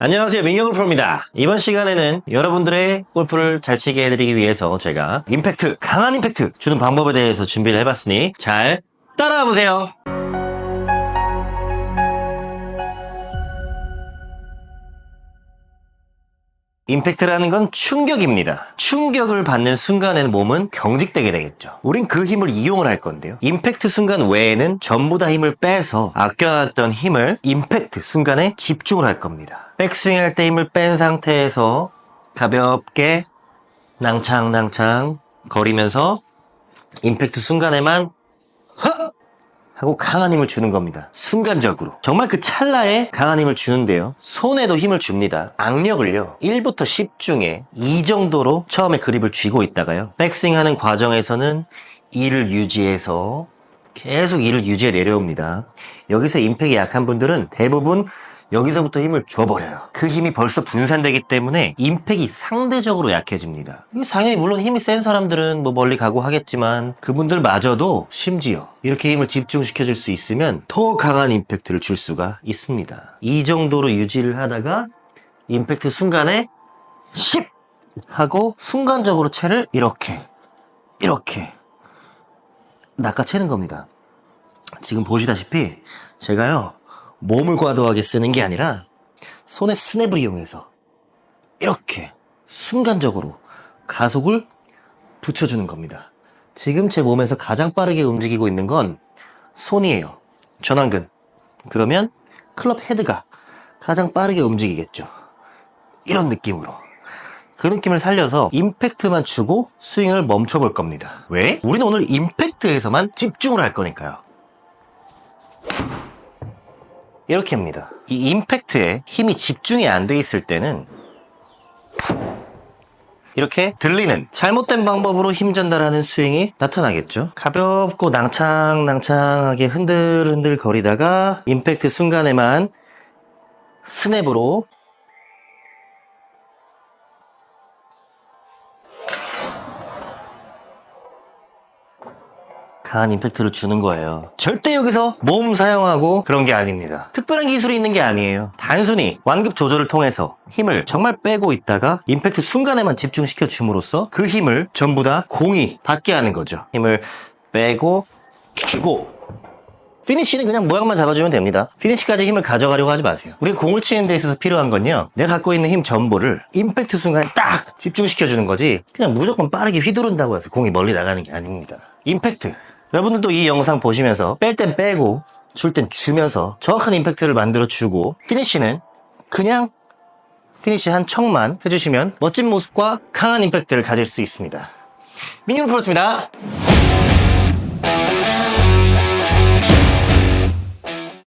안녕하세요. 민경골 프로입니다. 이번 시간에는 여러분들의 골프를 잘 치게 해드리기 위해서 제가 임팩트 강한 임팩트 주는 방법에 대해서 준비를 해봤으니 잘 따라와 보세요 임팩트라는 건 충격입니다. 충격을 받는 순간에는 몸은 경직되게 되겠죠. 우린 그 힘을 이용을 할 건데요. 임팩트 순간 외에는 전부 다 힘을 빼서 아껴놨던 힘을 임팩트 순간에 집중을 할 겁니다. 백스윙 할 때 힘을 뺀 상태에서 가볍게 낭창낭창 거리면서 임팩트 순간에만 헉! 하고 강한 힘을 주는 겁니다. 순간적으로. 정말 그 찰나에 강한 힘을 주는데요. 손에도 힘을 줍니다. 악력을요. 1부터 10 중에 2 정도로 처음에 그립을 쥐고 있다가요. 백스윙 하는 과정에서는 2를 유지해서 계속 2를 유지해 내려옵니다. 여기서 임팩이 약한 분들은 대부분 여기서부터 힘을 줘버려요. 그 힘이 벌써 분산되기 때문에 임팩이 상대적으로 약해집니다. 당연히 물론 힘이 센 사람들은 뭐 멀리 가고 하겠지만 그분들마저도 심지어 이렇게 힘을 집중시켜줄 수 있으면 더 강한 임팩트를 줄 수가 있습니다. 이 정도로 유지를 하다가 임팩트 순간에 10 하고 순간적으로 채를 이렇게 이렇게 낚아채는 겁니다. 지금 보시다시피 제가요 몸을 과도하게 쓰는 게 아니라 손의 스냅을 이용해서 이렇게 순간적으로 가속을 붙여주는 겁니다. 지금 제 몸에서 가장 빠르게 움직이고 있는 건 손이에요. 전완근. 그러면 클럽 헤드가 가장 빠르게 움직이겠죠. 이런 느낌으로. 그 느낌을 살려서 임팩트만 주고 스윙을 멈춰볼 겁니다. 왜? 우리는 오늘 임팩트에서만 집중을 할 거니까요. 이렇게 합니다. 이 임팩트에 힘이 집중이 안 돼 있을 때는 이렇게 들리는 잘못된 방법으로 힘 전달하는 스윙이 나타나겠죠. 가볍고 낭창낭창하게 흔들흔들 거리다가 임팩트 순간에만 스냅으로 강한 임팩트를 주는 거예요. 절대 여기서 몸 사용하고 그런 게 아닙니다. 특별한 기술이 있는 게 아니에요. 단순히 완급 조절을 통해서 힘을 정말 빼고 있다가 임팩트 순간에만 집중시켜 줌으로써 그 힘을 전부 다 공이 받게 하는 거죠. 힘을 빼고 주고 피니쉬는 그냥 모양만 잡아주면 됩니다. 피니쉬까지 힘을 가져가려고 하지 마세요. 우리가 공을 치는 데 있어서 필요한 건요. 내가 갖고 있는 힘 전부를 임팩트 순간에 딱 집중시켜주는 거지 그냥 무조건 빠르게 휘두른다고 해서 공이 멀리 나가는 게 아닙니다. 임팩트. 여러분들도 이 영상 보시면서 뺄 땐 빼고 줄 땐 주면서 정확한 임팩트를 만들어 주고 피니쉬는 그냥 피니쉬 한 척만 해주시면 멋진 모습과 강한 임팩트를 가질 수 있습니다. 미니홈 프로였습니다.